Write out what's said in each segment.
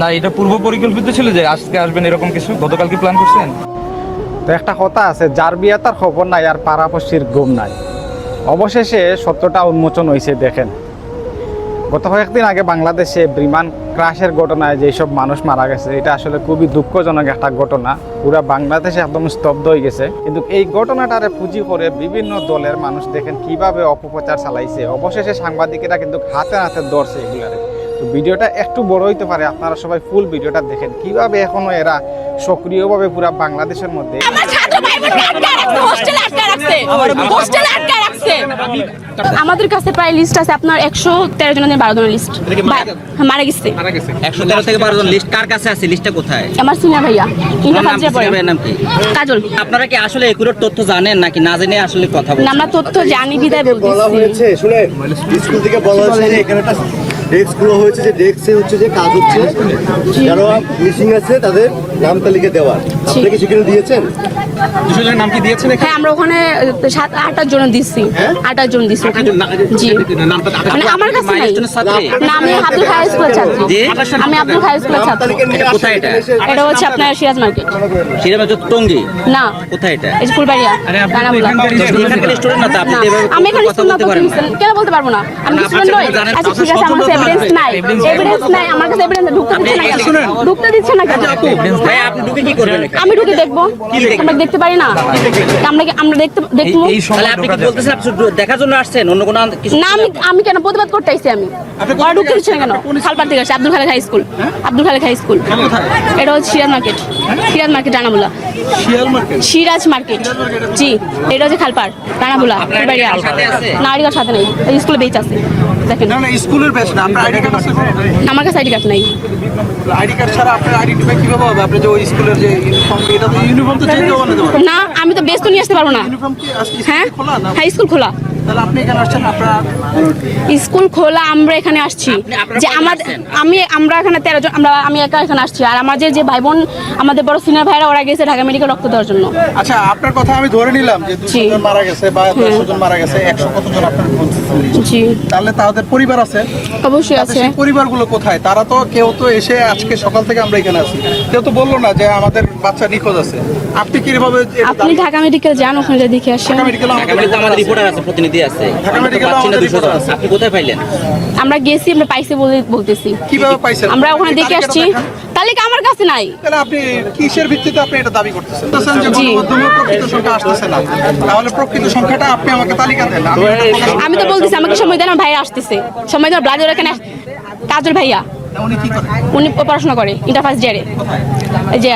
না, এটা পূর্ব পরিকল্পিত ছিল যে আজকে আসবেন এরকম কিছু? গতকাল কি প্ল্যান করছেন? তো একটা কথা আছে, যার বিয়ে তার খবর নাই, আর পাড়াপড়শির ঘুম নাই। অবশেষে সত্যটা উন্মোচন হয়েছে দেখেন। গত কয়েকদিন আগে বাংলাদেশে বিমান ক্রাশের ঘটনায় যেসব মানুষ মারা গেছে, এটা আসলে খুবই দুঃখজনক একটা ঘটনা। পুরা বাংলাদেশে একদম স্তব্ধ হয়ে গেছে। কিন্তু এই ঘটনাটারে পুঁজি করে বিভিন্ন দলের মানুষ দেখেন কীভাবে অপপ্রচার চালাইছে। অবশেষে সাংবাদিকেরা কিন্তু হাতে হাতে ধরছে এগুলারে। তো ভিডিওটা একটু বড় হইতে পারে আপনারা সবাই ফুল ভিডিওটা দেখেন। কীভাবে এখনও এরা সক্রিয়ভাবে পুরা বাংলাদেশের মধ্যে আমাদের কাছে প্রায় লিস্ট আছে আপনার একশো তেরো জনের বারো জনের লিস্ট মারা গেছে? একশো তেরো থেকে বারো জন লিস্ট কার কাছে আছে? লিস্টটা কোথায়? আমার সিনিয়র ভাইয়া। কাজল। আপনারা কি আসলে এগুলোর তথ্য জানেন নাকি না জেনে আসলে কথা না, বলছেন আমরা তথ্য জানি বিদায় বলা বলতেছি হয়েছে শুনে স্কুল থেকে বলা হয়েছে এখানে একটা ডেস্কগুলো হয়েছে যে ডেস্কে হচ্ছে যে কাজ হচ্ছে। যারা মিসিং আছে তাদের নাম তালিকা দেওয়ার আপনি কি সেখানে দিয়েছেন? হ্যাঁ আমরা ওখানে সাত আটার জন্য দিচ্ছি। আটার জন্য দিচ্ছি ওখানে। জি। মানে আমার কাছে নাই। না আমি আব্দুল হাই স্কুলের ছাত্রী আমি আব্দুল হাই স্কুলের ছাত্রী এটা কোথায় এটা? এটা হচ্ছে আপনার সিরাজ মার্কেট। হচ্ছে টঙ্গি? না। কোথায় এটা? এই ফুলবাড়িয়া আমি এখানে কথা বলতে পারেন না। কেন বলতে পারব না? আমি স্টুডেন্ট নই। আচ্ছা ঠিক আছে আমার এভিডেন্স নাই। এভিডেন্স নাই। আমার কাছে এভিডেন্স ঢুকতে দিচ্ছে না কেন? ঢুকতে দিচ্ছে না কেন? ভাই আপনি ঢুকে কি করবেন আমি ঢুকে দেখব। আমরা দেখতে পারি না। আমরা কি আমরা দেখতে দেখব? তাহলে আপনি কি বলতেছেন আপনি শুধু দেখার জন্য আসছেন? অন্য কোনো কিছু না আমি আমি কেন প্রতিবাদ করতে আইছি আমি? ওরা ঢুকতে দিচ্ছে না কেন? খালপার থেকে আসছে। Abdul Khalek high school. Abdul Khalek high school. এটা হচ্ছে সিরাজ মার্কেট। সিরাজ মার্কেট রানাবুলা সিরাজ মার্কেট? জি এটা হচ্ছে খালপার রানাবুলা না সাথে নেই। স্কুলে বেচ আছে। দেখেন। না না স্কুলের ব্যাচ না। আমার কাছে আইডি কার্ড নাই। আইডি কার্ড ছাড়া আপনার আইডেন্টিফাই কীভাবে হবে? আপনি যে ওই স্কুলের যে ইউনিফর্ম এটা তো ইউনিফর্ম তো চেঞ্জ হবে না না আমি তো ব্যস্ত নিয়ে আসতে পারব না। ইউনিফর্ম কি আজকে হ্যাঁ? খোলা না? হাই স্কুল খোলা। তাহলে আপনি এখানে আসছেন আপনার স্কুল খোলা আমরা এখানে আসছি। যে আমাদের আমি আমরা এখানে তেরো জন আমরা আমি একা এখানে আসছি। আর আমাদের যে ভাই বোন আমাদের বড় সিনিয়র ভাইরা ওরা গেছে ঢাকা মেডিকেল রক্ত দেওয়ার জন্য। আচ্ছা আপনার কথা আমি ধরে নিলাম যে দুশো জন মারা গেছে বা দেড়শো জন মারা গেছে একশো কতজন আপনার জি। তাহলে তাদের পরিবার আছে? অবশ্যই আছে। পরিবারগুলো কোথায়? তারা তো কেউ তো এসে আজকে সকাল থেকে আমরা এখানে আছি। কেউ তো বলল না যে আমাদের বাচ্চা নিখোঁজ আছে। আপনি কীভাবে আপনি ঢাকা মেডিকেল যান ওখানে দেখে আসেন। ঢাকা মেডিকেল আমাদের রিপোর্টার আছে প্রতিনিধি। আছে। ঢাকা আমি তো মেডিকেলে পাচ্ছি না আমাদের 200 জন। রিপোর্টার আছে। আপনি কোথায় পাইলেন? আমরা গেছি আমরা পাইছি বলে বলতেছি। কীভাবে পাইছেন? আমরা ওখানে দেখে আসছি। তালিকা আমার কাছে নাই। তাহলে আপনি কিসের ভিত্তিতে আপনি এটা দাবি করতেছেন? যে। প্রকৃত সংখ্যা আসতেছে না। তাহলে প্রকৃত সংখ্যাটা আপনি আমাকে তালিকা দেন। আমি তো বলতেছি আমাকে সময় দেন আমার ভাইয়া আসতেছে। সময় দেন ব্লাড এখানে কাজল ভাইয়া। উনি কি করেন উনি পড়াশোনা করে ইন্টার ফার্স্ট ইয়ারে এই যে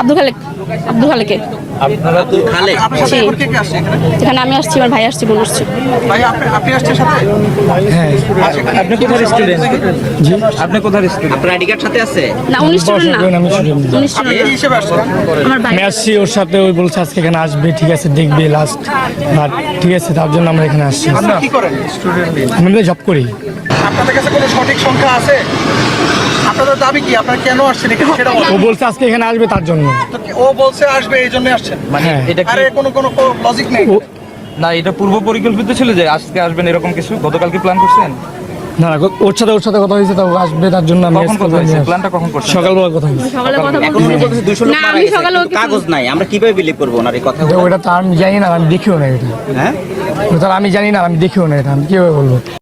আব্দুল খালেক। আপনারা জি। এখন আমি আসছি আমার ভাই আসছে বোন আসছে। ভাই আপনি আপনি আসছেন সাথে? আচ্ছা, আপনি কোথার স্টুডেন্ট জি। আপনি কোথার স্টুডেন্ট আপনার আইডি কার্ড সাথে আছে? না উনিশ স্টুডেন্ট না। উনিশ আপনি স্টুডেন্ট কি হিসেবে আসছেন? আমার ভাই। আসছি ওর সাথে ওই বলছে আজকে এখানে আসবে ঠিক আছে দেখবে লাস্ট বাট ঠিক আছে তার জন্য আমরা এখানে আসছি। আপনি কি করেন? আমি তো জব করি। আপনাদের কাছে কোনো সঠিক সংখ্যা আছে? আপনাদের দাবি কি? আপনারা কেন আসছেন এখানে? সেটা ও বলছে আজকে এখানে আসবে তার জন্য। ও বলছে আসবে এই জন্য আসছেন মানে হ্যাঁ। এটা আরে কোনো কোনো লজিক নেই না এটা পূর্ব পরিকল্পিত ছিল যে আজকে আসবেন এরকম কিছু। গতকাল কি প্ল্যান করছেন? না না ওর সাথে ওর সাথে কথা হয়েছে তো আসবে তার জন্য আমি কখন কথা হয়েছে? প্ল্যানটা কখন করছেন? সকালবেলা কথা হয়েছে। সকালে কথা এখন উনি বলতেছে 200 লোক মারা গেছে। কাগজ নাই আমরা কীভাবে বিলিভ করব ওনার এই কথা ওটা তো আমি জানি না আমি দেখিও না এটা। হ্যাঁ? ওটা আমি জানি না আমি দেখিও না এটা আমি কীভাবে বলব?